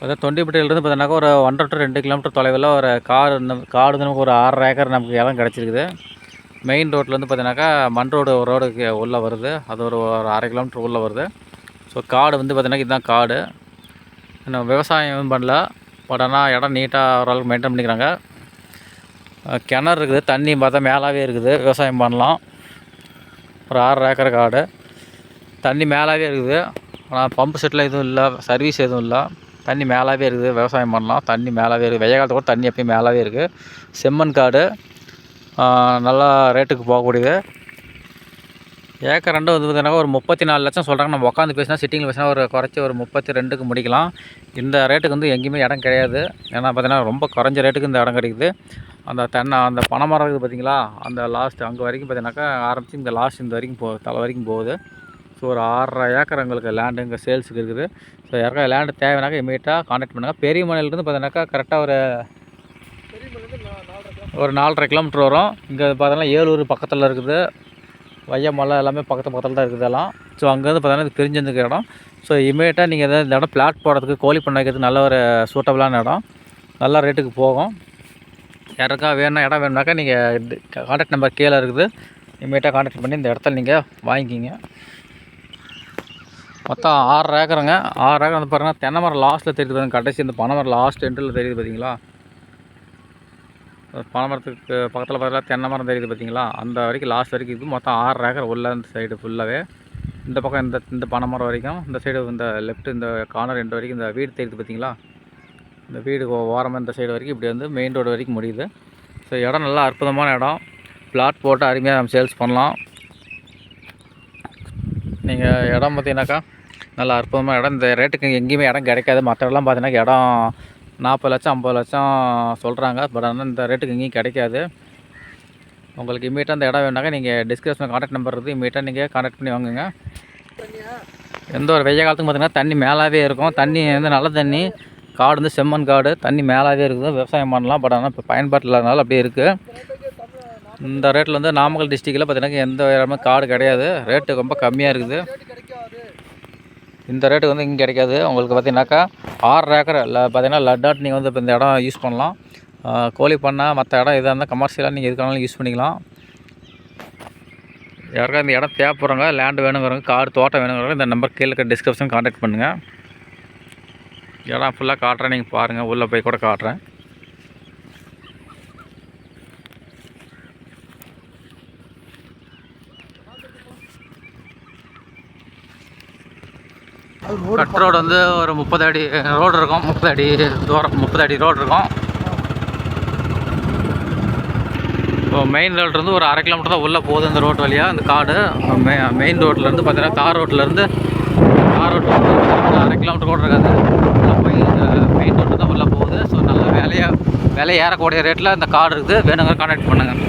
அதான் தொண்டிப்பட்டியிலேருந்து பார்த்தோன்னாக்கா ஒரு ஒன்றரை டு ரெண்டு கிலோமீட்டர் தொலைவில் ஒரு கார் இந்த காடு நமக்கு ஒரு ஆறரை ஏக்கர் நமக்கு இடம் கிடச்சிருக்குது. மெயின் ரோட்லேருந்து பார்த்தீங்கன்னாக்கா மண் ரோடு ஒரு ரோடுக்கு உள்ளே வருது. அது ஒரு ஒரு அரை கிலோமீட்டர் உள்ளே வருது. ஸோ காடு வந்து பார்த்தீங்கன்னா இதுதான் காடு. இன்னும் விவசாயம் எதுவும் பண்ணல. பட் ஆனால் இடம் நீட்டாக ஓரளவுக்கு மெயின்டைன் பண்ணிக்கிறாங்க. கிணறு இருக்குது. தண்ணி பார்த்தா மேலாகவே இருக்குது. விவசாயம் பண்ணலாம். ஒரு ஆறரை ஏக்கர் காடு. தண்ணி மேலாகவே இருக்குது. ஆனால் பம்பு செட்டில் எதுவும் இல்லை. சர்வீஸ் எதுவும் இல்லை. தண்ணி மேலாகவே இருக்குது விவசாயம் பண்ணலாம். தண்ணி மேலாகவே இருக்குது. வெய்ய காலத்தில் கூட தண்ணி எப்பயும் மேலாகவே இருக்குது செம்மண் காடு நல்லா ரேட்டுக்கு போகக்கூடியது. ஏக்கர் ரெண்டு வந்து பார்த்தீங்கன்னா ஒரு முப்பத்தி நாலு லட்சம் சொல்கிறாங்க நம்ம உட்காந்து பேசினா சிட்டிங்கில் பேசினா ஒரு குறைச்சி ஒரு முப்பத்தி ரெண்டுக்கு முடிக்கலாம். இந்த ரேட்டுக்கு வந்து எங்கேயுமே இடம் கிடையாது. ஏன்னா பார்த்தீங்கன்னா ரொம்ப குறைஞ்ச ரேட்டுக்கு இந்த இடம் கிடைக்குது. அந்த தென்னை அந்த பனைமரம் இருக்குது பார்த்தீங்களா அந்த லாஸ்ட் அங்கே வரைக்கும் பார்த்தீங்கன்னாக்கா ஆரம்பித்து இந்த லாஸ்ட் இந்த வரைக்கும் போ தலை வரைக்கும் போகுது. ஸோ ஒரு ஆறரை ஏக்கர் எங்களுக்கு லேண்டு இங்கே சேல்ஸுக்கு இருக்குது. ஸோ யாருக்கா லேண்டு தேவைனாக்கா இமீடியட்டாக காண்டாக்ட் பண்ணுங்கள் பெரிய மலையிலேருந்து பார்த்தீங்கன்னாக்கா கரெக்டாக ஒரு ஒரு நாலரை கிலோமீட்டர் வரும். இங்கே பார்த்தோன்னா ஏலூர் பக்கத்தில் இருக்குது. வையமலை எல்லாமே பக்கத்து பக்கத்தில் தான் இருக்குது எல்லாம் ஸோ அங்கேருந்து பார்த்தீங்கன்னா இது பிரிஞ்சிருந்துக்க இடம். ஸோ இமீடியட்டாக நீங்கள் எதாவது இந்த இடம் பிளாட் போடுறதுக்கு கோழி பண்ண வைக்கிறதுக்கு நல்ல ஒரு சூட்டபிளான இடம். நல்ல ரேட்டுக்கு போகும். யாருக்கா வேணும் இடம் வேணும்னாக்கா நீங்கள் காண்டாக்ட் நம்பர் கீழே இருக்குது. இமீடியட்டாக காண்டாக்ட் பண்ணி இந்த இடத்துல நீங்கள் வாங்கிக்கிங்க. மொத்தம் ஆறு ஏக்கருங்க. ஆறு ஏக்கர் வந்து பாருங்கள் தென்னை மரம் லாஸ்ட்டில் தெரியுது பாருங்க கடைசி இந்த பனை மரம் லாஸ்ட் எண்டில் தெரியுது பார்த்தீங்களா பனை மரத்துக்கு பக்கத்தில் பார்த்தீங்கன்னா தென்னை மரம் தெரியுது பார்த்தீங்களா அந்த வரைக்கும் லாஸ்ட் வரைக்கும் இது மொத்தம் ஆறு ஏக்கர் உள்ள இந்த சைடு ஃபுல்லாகவே இந்த பக்கம் இந்த இந்த பனை மரம் வரைக்கும் இந்த சைடு இந்த லெஃப்ட் இந்த கார்னர் ரெண்டு வரைக்கும் இந்த வீடு தெரியுது பார்த்தீங்களா இந்த வீடு ஓரமாக இந்த சைடு வரைக்கும் இப்படி வந்து மெயின் ரோடு வரைக்கும் முடியுது. ஸோ இடம் நல்லா அற்புதமான இடம். பிளாட் போட்டு அருமையாக நம்ம சேல்ஸ் பண்ணலாம். நீங்கள் இடம் பார்த்தீங்கன்னாக்கா நல்லா அற்புதமான இடம். இந்த ரேட்டுக்கு எங்கேயுமே இடம் கிடைக்காது. மற்ற இடம்லாம் பார்த்தீங்கன்னா இடம் நாற்பது லட்சம் ஐம்பது லட்சம் சொல்கிறாங்க பட் ஆனால் இந்த ரேட்டுக்கு எங்கேயும் கிடைக்காது. உங்களுக்கு இமீடியட்டாக அந்த இடம் வேணாக்கா நீங்கள் டிஸ்கிரிப்ஷனில் காண்டாக்ட் நம்பர் இருக்குது இமீடியட்டாக நீங்கள் காண்டாக்ட் பண்ணி வாங்குங்க. எந்த ஒரு வெய்ய காலத்துக்கும் பார்த்தீங்கன்னா தண்ணி மேலாகவே இருக்கும். தண்ணி வந்து நல்ல தண்ணி. காடு வந்து செம்மண் காடு. தண்ணி மேலாகவே இருக்குது. விவசாயம் பண்ணலாம். பட் ஆனால் இப்போ பயன்பாட்டில் இல்லாதனால அப்படியே இருக்குது இந்த ரேட்டில் வந்து நாமக்கல் டிஸ்ட்ரிக்டில் பார்த்தீங்கன்னா எந்த இடமே காடு கிடையாது. ரேட்டு ரொம்ப கம்மியாக இருக்குது. இந்த ரேட்டுக்கு வந்து இங்கே கிடைக்காது. உங்களுக்கு பார்த்தீங்கன்னாக்கா ஆறு ஏக்கர் இல்லை பார்த்தீங்கன்னா லட்டாட் நீங்கள் வந்து இப்போ இந்த இடம் யூஸ் பண்ணலாம். கோழி பண்ணால் மற்ற இடம் எதாக இருந்தால் கமர்ஷியலாக நீங்கள் எதுக்கானாலும் யூஸ் பண்ணிக்கலாம். யாருக்கா இந்த இடம் தேவைப்படுறவங்க லேண்டு வேணுங்கிறவங்க காடு தோட்டம் வேணுங்கிறவங்க இந்த நம்பர் கீழே இருக்க டிஸ்கிரிப்ஷன் காண்டாக்ட் பண்ணுங்கள் இடம் ஃபுல்லாக காட்டுறேன் நீங்கள் பாருங்கள் உள்ளே போய் கூட காட்டுறேன். கட் ரோடு வந்து ஒரு முப்பது அடி ரோடு இருக்கும். முப்பது அடி தூரம் முப்பது அடி ரோடு இருக்கும். இப்போ மெயின் ரோட்லேருந்து ஒரு அரை கிலோமீட்டர் தான் உள்ளே போகுது அந்த ரோட் வழியாக அந்த காடு. மெ மெயின் ரோட்லேருந்து பார்த்தீங்கன்னா தார் ரோட்லேருந்து தார் ரோட்டில் அரை கிலோமீட்டர் கூட இருக்காது. உள்ளே போய் மெயின் ரோட்டு தான் உள்ளே போகுது. ஸோ நல்ல விலையாக விலை ஏறக்கூடிய ரேட்டில் இந்த காடு இருக்குது. வேணுங்கிற கான்டாக்ட் பண்ணுங்கள்